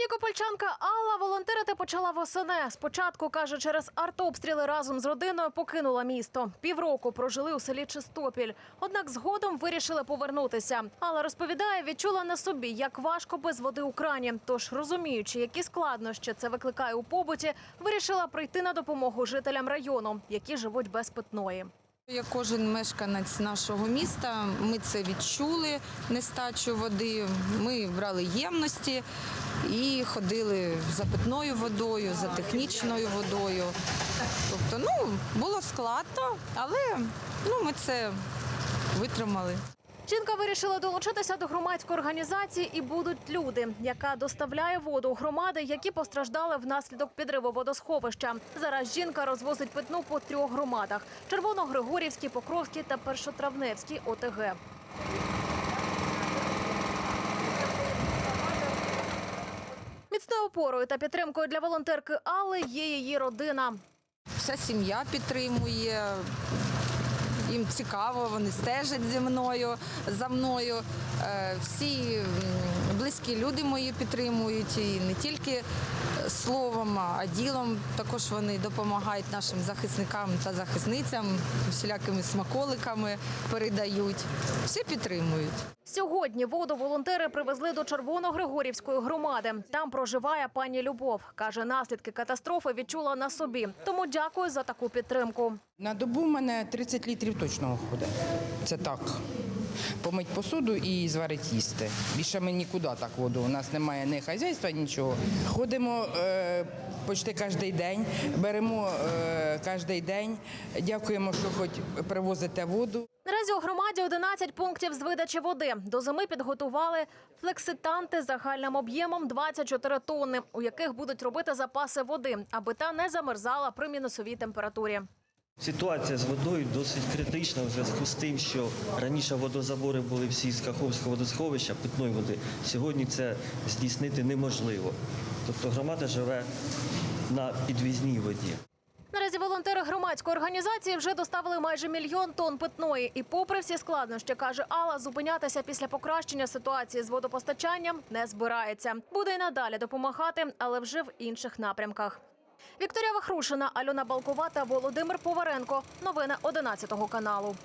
Нікопольчанка Алла волонтерити почала восени. Спочатку каже, через артобстріли разом з родиною покинула місто. Півроку прожили у селі Чистопіль. Однак згодом вирішили повернутися. Алла розповідає, відчула на собі, як важко без води у крані. Тож, розуміючи, які складнощі це викликає у побуті, вирішила прийти на допомогу жителям району, які живуть без питної. Як кожен мешканець нашого міста, ми це відчули нестачу води. Ми брали ємності і ходили за питною водою, за технічною водою. Тобто, ну, було складно, але ну, ми це витримали. Жінка вирішила долучитися до громадської організації і будуть люди, яка доставляє воду у громади, які постраждали внаслідок підриву водосховища. Зараз жінка розвозить питну по трьох громадах: Червоногригорівській, Покровській та Першотравневській ОТГ. Міцною опорою та підтримкою для волонтерки Алли є її родина. Вся сім'я підтримує. Їм цікаво, вони стежать зі мною за мною. Е, Всі близькі люди мої підтримують і не тільки е, словом, а ділом. Також вони допомагають нашим захисникам та захисницям, всілякими смаколиками передають. Всі підтримують. Сьогодні воду волонтери привезли до Червоногригорівської громади. Там проживає пані Любов. Каже, наслідки катастрофи відчула на собі. Тому дякую за таку підтримку. На добу в мене 30 літрів точно виходить. Це так. Помить посуду і зварить їсти. Більше ми нікуди так воду. У нас немає ні хазяйства, нічого. Ходимо е, почти кожен день, беремо е, кожен день. Дякуємо, що хоч привозите воду. Наразі у громаді 11 пунктів з видачі води. До зими підготували флекситанти загальним об'ємом 24 тонни, у яких будуть робити запаси води, аби та не замерзала при мінусовій температурі. Ситуація з водою досить критична у зв'язку з тим, що раніше водозабори були всі з Каховського водосховища питної води. Сьогодні це здійснити неможливо. Тобто громада живе на підвізній воді. Наразі волонтери громадської організації вже доставили майже мільйон тонн питної. І попри всі складнощі, каже Алла, зупинятися після покращення ситуації з водопостачанням не збирається. Буде й надалі допомагати, але вже в інших напрямках. Вікторія Вахрушина, Альона Балкова та Володимир Поваренко. Новини 11 каналу.